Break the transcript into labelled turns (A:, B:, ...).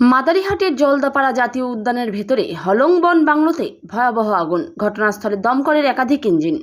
A: মাদারিহাটের জলদাপাড়া জাতীয় উদ্যানের ভেতরে হলংবন বাংলোতে ভয়াবহ আগুন। ঘটনাস্থলে দমকলের একাধিক ইঞ্জিন।